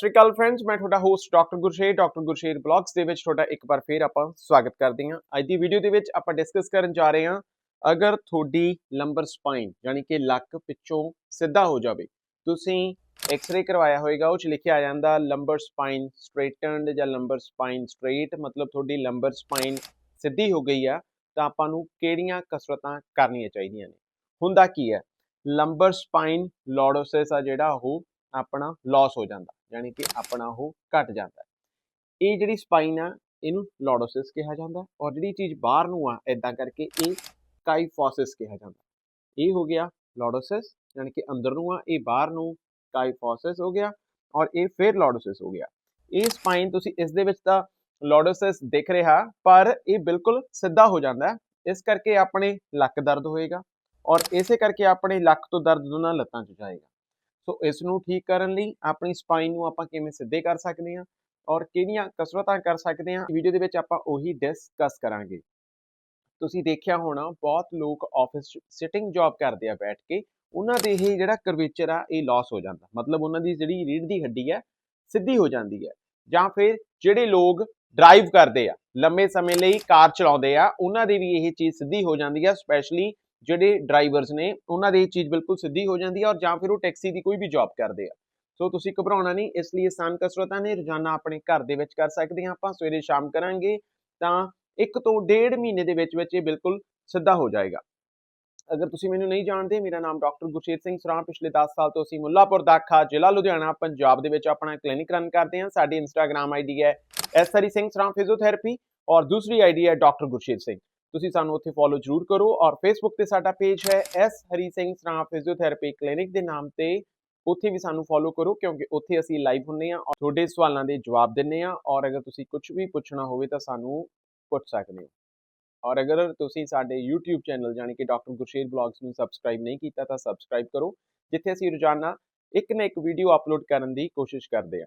ਸ਼੍ਰੀ ਅਕਾਲ friends ਮੈਂ ਤੁਹਾਡਾ host doctor Gursher doctor Gursher blogs ਦੇ ਵਿੱਚ ਤੁਹਾਡਾ ਇੱਕ ਵਾਰ ਫੇਰ ਆਪਾਂ ਸਵਾਗਤ ਕਰਦੇ ਹਾਂ। ਅੱਜ ਦੀ ਵੀਡੀਓ ਦੇ ਵਿੱਚ ਆਪਾਂ ਡਿਸਕਸ ਕਰਨ ਜਾ ਰਹੇ ਹਾਂ, ਅਗਰ ਤੁਹਾਡੀ ਲੰਬਰ ਸਪਾਈਨ ਯਾਨੀ ਕਿ ਲੱਕ ਪਿੱਛੋਂ ਸਿੱਧਾ ਹੋ ਜਾਵੇ, ਤੁਸੀਂ ਐਕਸ-ਰੇ ਕਰਵਾਇਆ ਹੋਵੇਗਾ ਉਹ ਚ ਲਿਖਿਆ ਜਾਂਦਾ ਲੰਬਰ ਸਪਾਈਨ ਸਟ੍ਰੇਟਨਡ ਜਾਂ ਲੰਬਰ ਸਪਾਈਨ ਸਟ੍ਰੇਟ ਮਤਲਬ ਤੁਹਾਡੀ ਲੰਬਰ ਸਪਾਈਨ ਸਿੱਧੀ ਹੋ ਗਈ ਆ, ਤਾਂ ਆਪਾਂ ਨੂੰ ਕਿਹੜੀਆਂ ਕਸਰਤਾਂ ਕਰਨੀਆਂ ਚਾਹੀਦੀਆਂ ਨੇ? ਹੁੰਦਾ ਕੀ ਹੈ? ਲੰਬਰ ਸਪਾਈਨ ਲੋਡੋਸਿਸ ਆ ਜਿਹੜਾ, ਉਹ ਆਪਣਾ ਲਾਸ ਹੋ ਜਾਂਦਾ। ਯਾਨੀ ਕਿ ਆਪਣਾ ਉਹ ਘਟ ਜਾਂਦਾ ਇਹ ਜਿਹੜੀ ਸਪਾਈਨ ਆ, ਇਹਨੂੰ ਲੋਡੋਸਿਸ ਕਿਹਾ ਜਾਂਦਾ ਔਰ ਜਿਹੜੀ ਚੀਜ਼ ਬਾਹਰ ਨੂੰ ਆ ਇਦਾਂ ਕਰਕੇ ਇਹ ਕਾਈਫੋਸਿਸ ਕਿਹਾ ਜਾਂਦਾ ਇਹ ਹੋ ਗਿਆ ਲੋਡੋਸਿਸ ਯਾਨੀ ਕਿ ਅੰਦਰ ਨੂੰ ਆ, ਇਹ ਬਾਹਰ ਨੂੰ ਕਾਈਫੋਸਿਸ ਹੋ ਗਿਆ ਔਰ ਇਹ ਫਿਰ ਲੋਡੋਸਿਸ ਹੋ ਗਿਆ। ਇਹ ਸਪਾਈਨ ਤੁਸੀਂ ਇਸ ਦੇ ਵਿੱਚ ਤਾਂ ਲੋਡੋਸਿਸ ਦਿਖ ਰਿਹਾ, ਪਰ ਇਹ ਬਿਲਕੁਲ ਸਿੱਧਾ ਹੋ ਜਾਂਦਾ ਇਸ ਕਰਕੇ ਆਪਣੇ ਲੱਕ ਦਰਦ ਹੋਏਗਾ ਔਰ ਇਸੇ ਕਰਕੇ ਆਪਣੇ ਲੱਕ ਤੋਂ ਦਰਦ ਦੋਨਾਂ ਲੱਤਾਂ 'ਚ ਜਾਏਗਾ। ਸੋ ਇਸ ਨੂੰ ਠੀਕ ਕਰਨ ਲਈ ਆਪਣੀ ਸਪਾਈਨ ਨੂੰ ਆਪਾਂ ਕਿਵੇਂ ਸਿੱਧੇ ਕਰ ਸਕਦੇ ਹਾਂ ਔਰ ਕਿਹੜੀਆਂ ਕਸਰਤਾਂ ਕਰ ਸਕਦੇ ਹਾਂ ਵੀਡੀਓ ਦੇ ਵਿੱਚ ਆਪਾਂ ਉਹੀ ਡਿਸਕਸ ਕਰਾਂਗੇ। ਤੁਸੀਂ ਦੇਖਿਆ ਹੋਣਾ, ਬਹੁਤ ਲੋਕ ਆਫਿਸ ਸਿਟਿੰਗ ਜੌਬ ਕਰਦੇ ਆ ਬੈਠ ਕੇ, ਉਹਨਾਂ ਦੇ ਇਹ ਜਿਹੜਾ ਕਰਵੇਚਰ ਆ, ਇਹ ਲਾਸ ਹੋ ਜਾਂਦਾ। ਮਤਲਬ ਉਹਨਾਂ ਦੀ ਜਿਹੜੀ ਰੀੜ ਦੀ ਹੱਡੀ ਹੈ ਸਿੱਧੀ ਹੋ ਜਾਂਦੀ ਹੈ ਜਾਂ ਫਿਰ ਜਿਹੜੇ ਲੋਕ ਡਰਾਈਵ ਕਰਦੇ ਆ, ਲੰਮੇ ਸਮੇਂ ਲਈ ਕਾਰ ਚਲਾਉਂਦੇ ਆ, ਉਹਨਾਂ ਦੀ ਵੀ ਇਹ ਚੀਜ਼ ਸਿੱਧੀ ਹੋ ਜਾਂਦੀ ਹੈ ਸਪੈਸ਼ਲੀ ਜਿਹੜੇ ਡਰਾਈਵਰਸ ਨੇ, ਉਹਨਾਂ ਦੀ ਇਹ ਚੀਜ਼ ਬਿਲਕੁਲ ਸਿੱਧੀ ਹੋ ਜਾਂਦੀ ਹੈ ਔਰ ਜਾਂ ਫਿਰ ਉਹ ਟੈਕਸੀ ਦੀ ਕੋਈ ਵੀ ਜੌਬ ਕਰਦੇ ਆ। ਸੋ ਤੁਸੀਂ ਘਬਰਾਉਣਾ ਨਹੀਂ, ਇਸ ਲਈ ਆਸਾਨ ਕਸਰਤਾਂ ਨੇ, ਰੋਜ਼ਾਨਾ ਆਪਣੇ ਘਰ ਦੇ ਵਿੱਚ ਕਰ ਸਕਦੇ ਹਾਂ ਆਪਾਂ, ਸਵੇਰੇ ਸ਼ਾਮ ਕਰਾਂਗੇ ਤਾਂ ਇੱਕ ਤੋਂ ਡੇਢ ਮਹੀਨੇ ਦੇ ਵਿੱਚ ਵਿੱਚ ਇਹ ਬਿਲਕੁਲ ਸਿੱਧਾ ਹੋ ਜਾਏਗਾ। ਅਗਰ ਤੁਸੀਂ ਮੈਨੂੰ ਨਹੀਂ ਜਾਣਦੇ, ਮੇਰਾ ਨਾਮ ਡਾਕਟਰ ਗੁਰਸ਼ੇਰ ਸਿੰਘ ਸਰਾਂ ਪਿਛਲੇ 10 ਸਾਲ ਤੋਂ ਅਸੀਂ ਮੁੱਲਾਪੁਰ ਦਾਖਾ ਜ਼ਿਲ੍ਹਾ ਲੁਧਿਆਣਾ, ਪੰਜਾਬ ਦੇ ਵਿੱਚ ਆਪਣਾ ਕਲੀਨਿਕ ਰਨ ਕਰਦੇ ਹਾਂ। ਸਾਡੀ ਇੰਸਟਾਗ੍ਰam ਆਈਡੀ ਹੈ ਐਸ ਹਰੀ ਸਿੰਘ ਸਰਾਂ ਫਿਜ਼ੀਓਥੈਰੇਪੀ ਔਰ ਦੂਸਰੀ ਆਈਡੀ ਹੈ ਡਾਕਟਰ ਗੁਰਸ਼ੇਰ ਸਿੰਘ। ਤੁਸੀਂ ਸਾਨੂੰ ਉੱਥੇ ਫੋਲੋ ਜ਼ਰੂਰ ਕਰੋ ਔਰ ਫੇਸਬੁੱਕ ਤੇ ਸਾਡਾ ਪੇਜ ਹੈ S Hari Singh Sran physiotherapy clinic ਦੇ ਨਾਮ ਤੇ। ਉੱਥੇ ਵੀ ਸਾਨੂੰ ਫੋਲੋ ਕਰੋ ਕਿਉਂਕਿ ਉੱਥੇ ਅਸੀਂ ਲਾਈਵ ਹੁੰਨੇ ਆ ਔਰ ਤੁਹਾਡੇ ਸਵਾਲਾਂ ਦੇ ਜਵਾਬ ਦਿੰਨੇ ਆ ਔਰ ਅਗਰ ਤੁਸੀਂ ਕੁਝ ਵੀ ਪੁੱਛਣਾ ਹੋਵੇ ਤਾਂ ਸਾਨੂੰ ਪੁੱਛ ਸਕਦੇ ਹੋ। ਔਰ ਅਗਰ ਤੁਸੀਂ ਸਾਡੇ YouTube ਚੈਨਲ ਜਾਨੀ ਕਿ ਡਾਕਟਰ ਗੁਰਸ਼ੇਰ ਬਲੌਗਸ ਨੂੰ ਸਬਸਕ੍ਰਾਈਬ ਨਹੀਂ ਕੀਤਾ ਤਾਂ ਸਬਸਕ੍ਰਾਈਬ ਕਰੋ, ਜਿੱਥੇ ਅਸੀਂ ਰੋਜ਼ਾਨਾ ਇੱਕ ਨਾ ਇੱਕ ਵੀਡੀਓ ਅਪਲੋਡ ਕਰਨ ਦੀ ਕੋਸ਼ਿਸ਼ ਕਰਦੇ ਹਾਂ।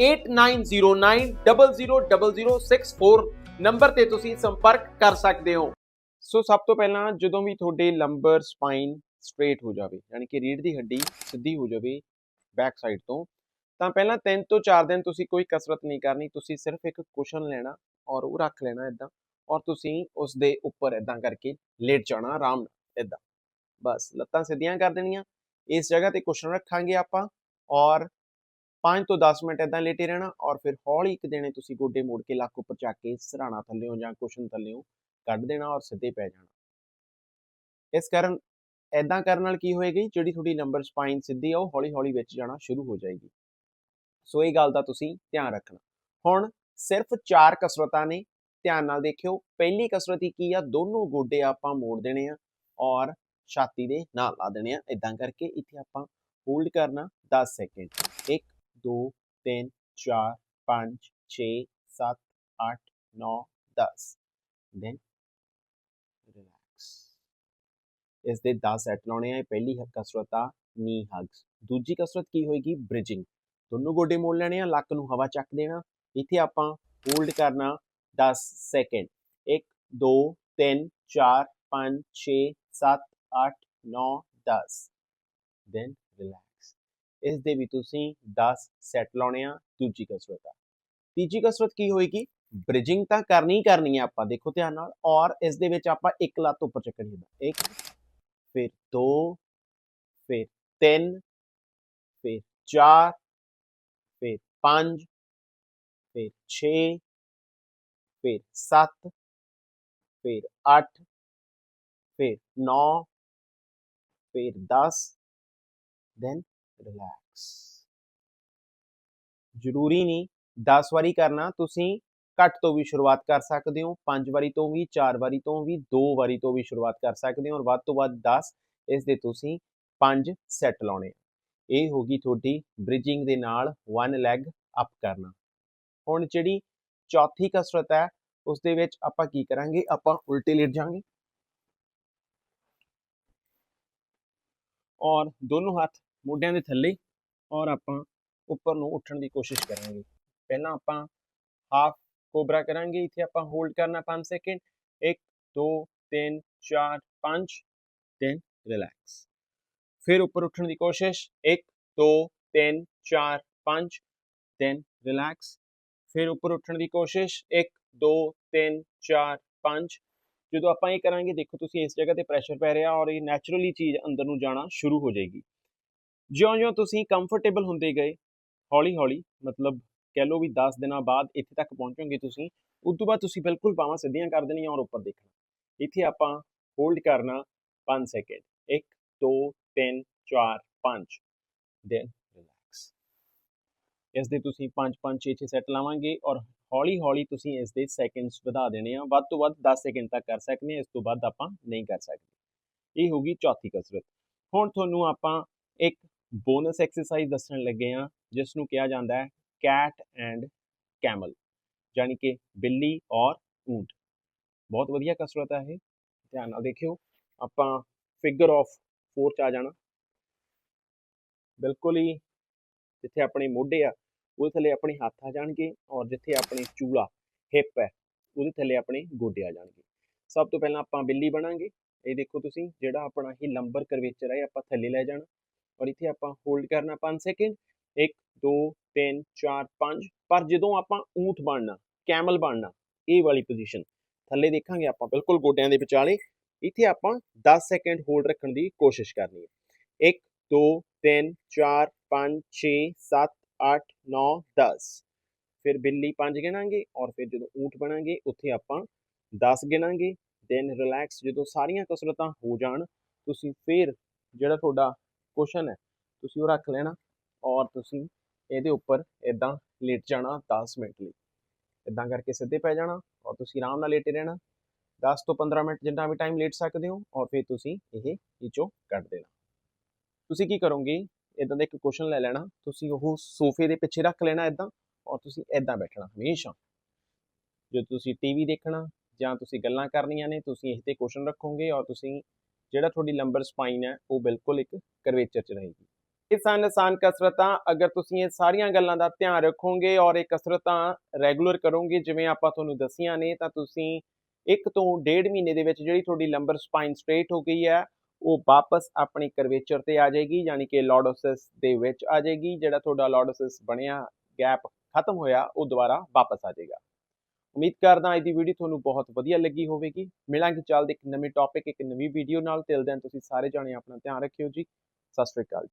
8909000064 ਨੰਬਰ ਤੇ ਤੁਸੀਂ ਸੰਪਰਕ ਕਰ ਸਕਦੇ ਹੋ। ਸੋ ਸਭ ਤੋਂ ਪਹਿਲਾਂ ਜਦੋਂ ਵੀ ਤੁਹਾਡੇ ਲੰਬਰ ਸਪਾਈਨ ਸਟ੍ਰੇਟ ਹੋ ਜਾਵੇ, ਯਾਨੀ ਕਿ ਰੀੜ ਦੀ ਹੱਡੀ ਸਿੱਧੀ ਹੋ ਜਾਵੇ ਬੈਕ ਸਾਈਡ ਤੋਂ, ਤਾਂ ਪਹਿਲਾਂ 3 ਤੋਂ 4 ਦਿਨ ਤੁਸੀਂ ਕੋਈ ਕਸਰਤ ਨਹੀਂ ਕਰਨੀ, ਤੁਸੀਂ ਸਿਰਫ ਇੱਕ ਕੁਸ਼ਨ ਲੈਣਾ ਔਰ ਉਹ ਰੱਖ ਲੈਣਾ ਇਦਾਂ ਔਰ ਤੁਸੀਂ ਉਸ ਦੇ ਉੱਪਰ ਇਦਾਂ ਕਰਕੇ ਲੇਟ ਜਾਣਾ ਆਰਾਮ ਨਾਲ ਇਦਾਂ ਬਸ ਲੱਤਾਂ ਸਿੱਧੀਆਂ ਕਰ ਦੇਣੀਆਂ, ਇਸ ਜਗ੍ਹਾ ਤੇ ਕੁਸ਼ਨ ਰੱਖਾਂਗੇ ਆਪਾਂ ਔਰ 5 ਤੋਂ 10 ਮਿੰਟ ਇਦਾਂ ਲੇਟੇ ਰਹਿਣਾ ਔਰ ਫਿਰ ਹੌਲੀ ਇੱਕ ਦੇਣੇ ਤੁਸੀਂ ਗੋਡੇ ਮੋੜ ਕੇ ਲੱਕ ਉੱਪਰ ਚੱਕ ਕੇ ਸਰਾਣਾ ਥੱਲੇੋਂ ਜਾਂ ਕੁਸ਼ਨ ਥੱਲੇੋਂ ਕੱਢ ਦੇਣਾ ਔਰ ਸਿੱਧੇ ਪੈ ਜਾਣਾ। ਇਸ ਕਾਰਨ ਐਦਾਂ ਕਰਨ ਨਾਲ ਕੀ ਹੋਏਗੀ, ਜਿਹੜੀ ਤੁਹਾਡੀ ਨੰਬਰ ਸਪਾਈਨ ਸਿੱਧੀ ਆ, ਉਹ ਹੌਲੀ ਹੌਲੀ ਵਿੱਚ ਜਾਣਾ ਸ਼ੁਰੂ ਹੋ ਜਾਏਗੀ। ਸੋ ਇਹ ਗੱਲ ਦਾ ਤੁਸੀਂ ਧਿਆਨ ਰੱਖਣਾ। ਹੁਣ ਸਿਰਫ ਚਾਰ ਕਸਰਤਾਂ ਨੇ, ਧਿਆਨ ਨਾਲ ਦੇਖਿਓ, ਪਹਿਲੀ ਕਸਰਤ ਹੀ ਕੀ ਆ, ਦੋਨੋਂ ਗੋਡੇ ਆਪਾਂ ਮੋੜ ਦੇਣੇ ਆ ਔਰ ਛਾਤੀ ਦੇ ਨਾਲ ਲਾ ਦੇਣੇ ਆ। ਇਦਾਂ ਕਰਕੇ ਇੱਥੇ ਆਪਾਂ ਹੋਲਡ ਕਰਨਾ 10 ਸੈਕਿੰਡ। 1 2 3 4 5 6 7 8 9 10 ਦੈਨ ਰਿਲੈਕਸ ਇਸ ਦੇ 10 ਸੈਟ ਲਾਉਣੇ ਆ, ਇਹ ਪਹਿਲੀ ਕਸਰਤ ਆ ਨੀ ਹਗਸ ਦੂਜੀ ਕਸਰਤ ਕੀ ਹੋਏਗੀ? ਬ੍ਰਿਜਿੰਗ ਦੋਨੋਂ ਗੋਡੇ ਮੋੜ ਲੈਣੇ ਆ, ਲੱਕ ਨੂੰ ਹਵਾ ਚੱਕ ਦੇਣਾ। ਇੱਥੇ ਆਪਾਂ ਹੋਲਡ ਕਰਨਾ 10 ਸੈਕਿੰਡ 1 2 3 4 5 6 7 8 9 10 ਦੈਨ ਰਿਲੈਕਸ ਇਸ ਦੇ ਵੀ ਤੁਸੀਂ 10 ਸੈੱਟ ਲਾਉਣੇ ਆ ਦੂਜੀ ਕਸਰਤ ਆ। ਤੀਜੀ ਕਸਰਤ ਕੀ ਹੋਏਗੀ? ਬ੍ਰਿਜਿੰਗ ਤਾਂ ਕਰਨੀ ਹੀ ਕਰਨੀ ਹੈ ਆਪਾਂ, ਦੇਖੋ ਧਿਆਨ ਨਾਲ, ਔਰ ਇਸ ਦੇ ਵਿੱਚ ਆਪਾਂ ਇੱਕ ਲੱਤ ਉੱਪਰ ਚੱਕਣੀ ਹੈ ਇੱਕ, ਫਿਰ ਦੋ, ਫਿਰ ਤਿੰਨ, ਫਿਰ ਚਾਰ, ਫਿਰ ਪੰਜ, ਫਿਰ 6 ਫਿਰ 7 ਫਿਰ 8 ਫਿਰ 9 ਫਿਰ 10 ਦੈਨ ਰਿਲੈਕਸ ਜ਼ਰੂਰੀ ਨਹੀਂ 10 ਵਾਰੀ ਕਰਨਾ, ਤੁਸੀਂ ਘੱਟ ਤੋਂ ਵੀ ਸ਼ੁਰੂਆਤ ਕਰ ਸਕਦੇ ਹੋ 5 ਵਾਰੀ ਤੋਂ ਵੀ 4 ਵਾਰੀ ਤੋਂ ਵੀ 2 ਵਾਰੀ ਤੋਂ ਵੀ ਸ਼ੁਰੂਆਤ ਕਰ ਸਕਦੇ ਹੋ, ਔਰ ਵੱਧ ਤੋਂ ਵੱਧ 10 ਇਸ ਦੇ ਤੁਸੀਂ 5 ਸੈੱਟ ਲਾਉਣੇ ਆ। ਇਹ ਹੋਗੀ ਤੁਹਾਡੀ ਬ੍ਰਿਜਿੰਗ ਦੇ ਨਾਲ ਵਨ ਲੈਗ ਅਪ ਕਰਨਾ। ਹੁਣ ਜਿਹੜੀ ਚੌਥੀ ਕਸਰਤ ਹੈ, ਉਸ ਦੇ ਵਿੱਚ ਆਪਾਂ ਕੀ ਕਰਾਂਗੇ? ਆਪਾਂ ਉਲਟੇ ਲੇਟ ਜਾਾਂਗੇ ਔਰ ਦੋਨੋਂ ਹੱਥ ਮੋਢਿਆਂ ਦੇ ਥੱਲੇ ਔਰ ਆਪਾਂ ਉੱਪਰ ਨੂੰ ਉੱਠਣ ਦੀ ਕੋਸ਼ਿਸ਼ ਕਰਾਂਗੇ। ਪਹਿਲਾਂ ਆਪਾਂ ਹਾਫ ਕੋਬਰਾ ਕਰਾਂਗੇ, ਇੱਥੇ ਆਪਾਂ ਹੋਲਡ ਕਰਨਾ 5 ਸੈਕਿੰਡ 1 2 3 4 5 then ਰਿਲੈਕਸ ਫਿਰ ਉੱਪਰ ਉੱਠਣ ਦੀ ਕੋਸ਼ਿਸ਼ 1 2 3 4 5 then ਰਿਲੈਕਸ ਫਿਰ ਉੱਪਰ ਉੱਠਣ ਦੀ ਕੋਸ਼ਿਸ਼ 1 2 3 4 5 ਜਦੋਂ ਆਪਾਂ ਇਹ ਕਰਾਂਗੇ, ਦੇਖੋ ਤੁਸੀਂ ਇਸ ਜਗ੍ਹਾ ਤੇ ਪ੍ਰੈਸ਼ਰ ਪੈ ਰਿਹਾ ਔਰ ਇਹ ਨੈਚੁਰਲੀ ਚੀਜ਼ ਅੰਦਰ ਨੂੰ ਜਾਣਾ ਸ਼ੁਰੂ ਹੋ ਜਾਏਗੀ। ਜਿਉਂ-ਜਿਉਂ ਤੁਸੀਂ ਕੰਫਰਟੇਬਲ ਹੁੰਦੇ ਗਏ, ਹੌਲੀ-ਹੌਲੀ, ਮਤਲਬ ਕਹਿ ਲਓ ਵੀ 10 ਦਿਨਾਂ ਬਾਅਦ ਇੱਥੇ ਤੱਕ ਪਹੁੰਚੋਗੇ ਤੁਸੀਂ, ਉਸ ਤੋਂ ਬਾਅਦ ਤੁਸੀਂ ਬਿਲਕੁਲ ਪਾਵਾਂ ਸਿੱਧੀਆਂ ਕਰ ਦੇਣੀਆਂ ਔਰ ਉੱਪਰ ਦੇਖਣਾ। ਇੱਥੇ ਆਪਾਂ ਹੋਲਡ ਕਰਨਾ 5 ਸੈਕਿੰਡ 1 2 3 4 5 ਦੈਨ ਰਿਲੈਕਸ ਇਸ ਦੇ ਤੁਸੀਂ 5 5 6 6 ਸੈੱਟ ਲਾਵਾਂਗੇ ਔਰ ਹੌਲੀ ਹੌਲੀ ਤੁਸੀਂ ਇਸ ਦੇ ਸੈਕਿੰਡਸ ਵਧਾ ਦੇਣੇ ਆ, ਵੱਧ ਤੋਂ ਵੱਧ 10 ਸੈਕਿੰਡ ਤੱਕ ਕਰ ਸਕਦੇ ਹਾਂ ਇਸ ਤੋਂ ਵੱਧ ਆਪਾਂ ਨਹੀਂ ਕਰ ਸਕਦੇ। ਇਹ ਹੋਗੀ ਚੌਥੀ ਕਸਰਤ। ਹੁਣ ਤੁਹਾਨੂੰ ਆਪਾਂ ਇੱਕ ਬੋਨਸ ਐਕਸਰਸਾਈਜ਼ ਦੱਸਣ ਲੱਗੇ ਆ ਜਿਸ ਨੂੰ ਕਿਹਾ ਜਾਂਦਾ ਹੈ ਕੈਟ ਐਂਡ ਕੈਮਲ ਯਾਨੀ ਕਿ ਬਿੱਲੀ ਔਰ ਊਂਟ। ਬਹੁਤ ਵਧੀਆ ਕਸਰਤ ਹੈ ਇਹ, ਧਿਆਨ ਨਾਲ ਦੇਖਿਓ, ਆਪਾਂ ਫਿਗਰ ਆਫ 4 ਚ ਆ ਜਾਣਾ। ਬਿਲਕੁਲ ਹੀ ਜਿੱਥੇ ਆਪਣੇ ਮੋਢੇ ਆ, ਉਹਦੇ ਥੱਲੇ ਆਪਣੇ ਹੱਥ ਆ ਜਾਣਗੇ ਔਰ ਜਿੱਥੇ ਆਪਣੇ ਚੂਲਾ ਹਿੱਪ ਹੈ, ਉਹਦੇ ਥੱਲੇ ਆਪਣੇ ਗੋਡੇ ਆ ਜਾਣਗੇ। ਸਭ ਤੋਂ ਪਹਿਲਾਂ ਆਪਾਂ ਬਿੱਲੀ ਬਣਾਂਗੇ, ਇਹ ਦੇਖੋ ਤੁਸੀਂ, ਜਿਹੜਾ ਆਪਣਾ ਹੀ ਲੰਬਰ ਕਰਵੇਚਰ ਹੈ ਆਪਾਂ ਥੱਲੇ ਲੈ ਜਾਣਾ। ਔਰ ਇੱਥੇ ਆਪਾਂ ਹੋਲਡ ਕਰਨਾ 5 ਸੈਕਿੰਡ 1 2 3 4 5 ਪਰ ਜਦੋਂ ਆਪਾਂ ਊਂਠ ਬਣਨਾ ਕੈਮਲ ਬਣਨਾ, ਇਹ ਵਾਲੀ ਪੋਜੀਸ਼ਨ ਥੱਲੇ ਦੇਖਾਂਗੇ ਆਪਾਂ ਬਿਲਕੁਲ ਗੋਡਿਆਂ ਦੇ ਵਿਚਾਲੇ, ਇੱਥੇ ਆਪਾਂ 10 ਸੈਕਿੰਡ ਹੋਲਡ ਰੱਖਣ ਦੀ ਕੋਸ਼ਿਸ਼ ਕਰਨੀ ਹੈ। 1 2 3 4 5 6 7 8 9 10 ਫਿਰ ਬਿੱਲੀ 5 ਗਿਣਾਂਗੇ ਔਰ ਫਿਰ ਜਦੋਂ ਊਂਟ ਬਣਾਂਗੇ, ਉੱਥੇ ਆਪਾਂ 10 ਗਿਣਾਂਗੇ ਦੈਨ ਰਿਲੈਕਸ ਜਦੋਂ ਸਾਰੀਆਂ ਕਸਰਤਾਂ ਹੋ ਜਾਣ, ਤੁਸੀਂ ਫਿਰ ਜਿਹੜਾ ਤੁਹਾਡਾ ਕੁਸ਼ਨ ਹੈ। ਤੁਸੀਂ ਉਹ ਰੱਖ ਲੈਣਾ ਔਰ ਤੁਸੀਂ ਇਹਦੇ ਉੱਪਰ ਇਦਾਂ ਲੇਟ ਜਾਣਾ 10 ਮਿੰਟ ਲਈ। ਇਦਾਂ ਕਰਕੇ ਸਿੱਧੇ ਪੈ ਜਾਣਾ ਔਰ ਤੁਸੀਂ ਆਰਾਮ ਨਾਲ ਲੇਟੇ ਰਹਿਣਾ। 10 ਤੋਂ 15 ਮਿੰਟ ਜਿੰਨਾ ਵੀ ਟਾਈਮ ਲੇਟ ਸਕਦੇ ਹੋ ਔਰ ਫਿਰ ਤੁਸੀਂ ਇਹ ਵਿੱਚੋਂ ਕੱਢ ਦੇਣਾ। ਤੁਸੀਂ ਕੀ ਕਰੋਗੇ? ਇਦਾਂ ਦਾ ਇੱਕ ਕੁਸ਼ਨ ਲੈ ਲੈਣਾ। ਤੁਸੀਂ ਉਹ ਸੋਫੇ ਦੇ ਪਿੱਛੇ ਰੱਖ ਲੈਣਾ ਇਦਾਂ ਔਰ ਤੁਸੀਂ ਇਦਾਂ ਬੈਠਣਾ ਹਮੇਸ਼ਾ। ਜਦੋਂ ਤੁਸੀਂ ਟੀਵੀ ਦੇਖਣਾ ਜਾਂ ਤੁਸੀਂ ਗੱਲਾਂ ਕਰਨੀਆਂ ਨੇ, ਤੁਸੀਂ ਇਹ ਤੇ ਕੁਸ਼ਨ ਰੱਖੋਗੇ ਔਰ ਤੁਸੀਂ ਜਿਹੜਾ ਤੁਹਾਡੀ ਲੰਬਰ ਸਪਾਈਨ ਹੈ, ਉਹ ਬਿਲਕੁਲ ਇੱਕ ਕਰਵੇਚਰ 'ਚ ਰਹੇਗੀ। ਇਹ ਸਨ ਆਸਾਨ ਕਸਰਤਾਂ। ਅਗਰ ਤੁਸੀਂ ਇਹ ਸਾਰੀਆਂ ਗੱਲਾਂ ਦਾ ਧਿਆਨ ਰੱਖੋਗੇ ਔਰ ਇਹ ਕਸਰਤਾਂ ਰੈਗੂਲਰ ਕਰੋਗੇ, ਜਿਵੇਂ ਆਪਾਂ ਤੁਹਾਨੂੰ ਦੱਸੀਆਂ ਨੇ, ਤਾਂ ਤੁਸੀਂ ਇੱਕ ਤੋਂ ਡੇਢ ਮਹੀਨੇ ਦੇ ਵਿੱਚ ਜਿਹੜੀ ਤੁਹਾਡੀ ਲੰਬਰ ਸਪਾਈਨ ਸਟ੍ਰੇਟ ਹੋ ਗਈ ਹੈ, ਉਹ ਵਾਪਸ ਆਪਣੀ ਕਰਵੇਚਰ ਤੇ ਆ ਜਾਏਗੀ, ਯਾਨੀ ਕਿ ਲੋਡੋਸਿਸ ਦੇ ਵਿੱਚ ਆ ਜਾਏਗੀ। ਜਿਹੜਾ ਤੁਹਾਡਾ ਲੋਡੋਸਿਸ ਬਣਿਆ ਗੈਪ ਖਤਮ ਹੋਇਆ, ਉਹ ਦੁਬਾਰਾ ਵਾਪਸ ਆ ਜਾਏਗਾ। ਉਮੀਦ ਕਰਦਾ ਅੱਜ ਦੀ ਵੀਡੀਓ ਤੁਹਾਨੂੰ ਬਹੁਤ ਵਧੀਆ ਲੱਗੀ ਹੋਵੇਗੀ। ਮਿਲਾਂਗੇ ਜਲਦ ਇੱਕ ਨਵੇਂ ਟੌਪਿਕ ਇੱਕ ਨਵੀਂ ਵੀਡੀਓ ਨਾਲ। ਤਿਲ ਦਿਨ ਤੁਸੀਂ ਸਾਰੇ ਜਾਣੇ ਆਪਣਾ ਧਿਆਨ ਰੱਖਿਓ ਜੀ। ਸਤਿ ਸ਼੍ਰੀ ਅਕਾਲ